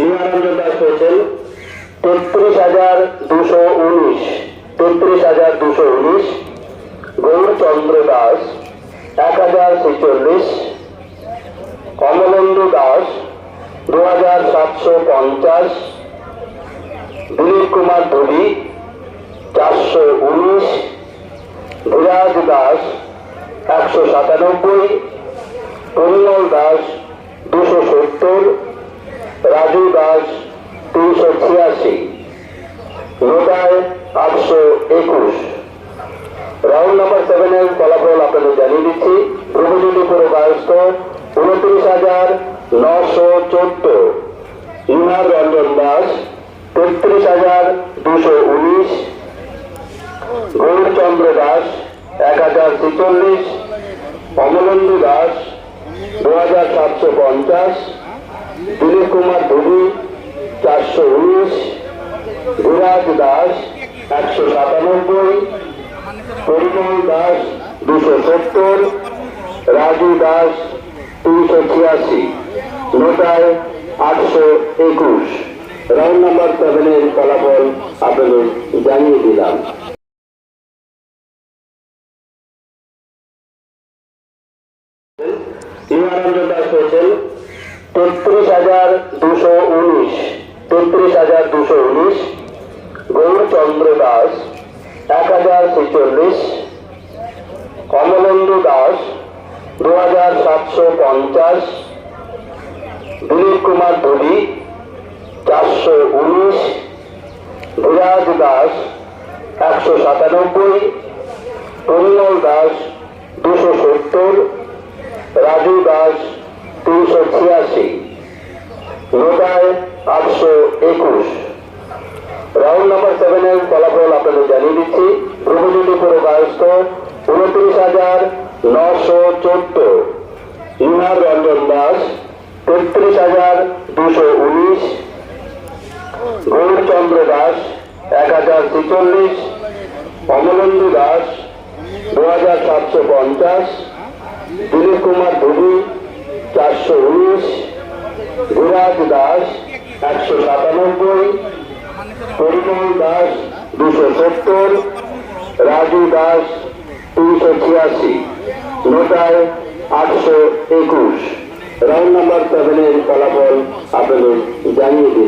নিরানন্দ দাস হয়েছেন তেত্রিশ হাজার দুশো উনিশ, তেত্রিশ হাজার দুশো উনিশ, গৌরচন্দ্র দাস এক হাজার ছেচল্লিশ, কমলেন্দু দাস দু হাজার সাতশো পঞ্চাশ দিলীপ কুমার ধুলি চারশো উনিশ ধীরাজ দাস একশো সাতানব্বই পরিমল দাস দুশো সত্তর রাজু দাস তিনশো ছিয়াশি নোটায় আটশো একুশ। রাউন্ড নাম্বার সেভেনের ফলাফল আপনাদের জানিয়ে দিচ্ছি। প্রভুজনী পুরো বয়স্ক উনত্রিশ হাজার নশো চোদ্দ। ইনার রঞ্জন দাস তেত্রিশ হাজার দুশো উনিশ। গৌরচন্দ্র দাস এক হাজার ছেচল্লিশ। অমলেন্দু দাস দু হাজার সাতশো পঞ্চাশ। দিলীপ কুমার ধুবি চারশো উনিশ ধীরাজ দাস, একশো সাতানব্বই, পরিমল দাস, দুশো সত্তর, রাজু দাস, তিনশো ছিয়াশি, নোটায় আটশো একুশ। রাউন্ড নাম্বার সেভেনের ফলাফল আপনাদের জানিয়ে দিলাম। নিরানন্দ দাস হয়েছেন হাজার দুশো উনিশ, তেত্রিশ হাজার দুশো উনিশ, গৌরচন্দ্র দাস এক হাজার ছেচল্লিশ, কমলেন্দু দাস দু হাজার সাতশো পঞ্চাশ দিলীপ কুমার ধুলি চারশো উনিশ ধীরাজ দাস একশো সাতানব্বই পরিমল দাস দুশো সত্তর, রাজু দাস তিনশো ছিয়াশি। নোটায় আটশো একুশ। রাউন্ড নাম্বার সেভেনের ফলাফল আপনাদের জানিয়ে দিচ্ছি। প্রভুজনী পুরো বয়স্ক উনত্রিশ হাজার নশো চোদ্দ। রঞ্জন দাস, তেত্রিশ হাজার দুশো উনিশ। গৌরচন্দ্র দাস, এক হাজার ছেচল্লিশ। অমলেন্দু দাস, দু হাজার সাতশো পঞ্চাশ। দিলীপ কুমার ধুবি চারশো উনিশ। ধীরাজ দাস একশো সাতানব্বই, পরিমল দাস দুশো সত্তর, রাজু দাস তিনশো ছিয়াশি, নোটায় আটশো একুশ। রাউন্ড নাম্বার সেভেনের ফলাফল আপনাদের জানিয়ে দিন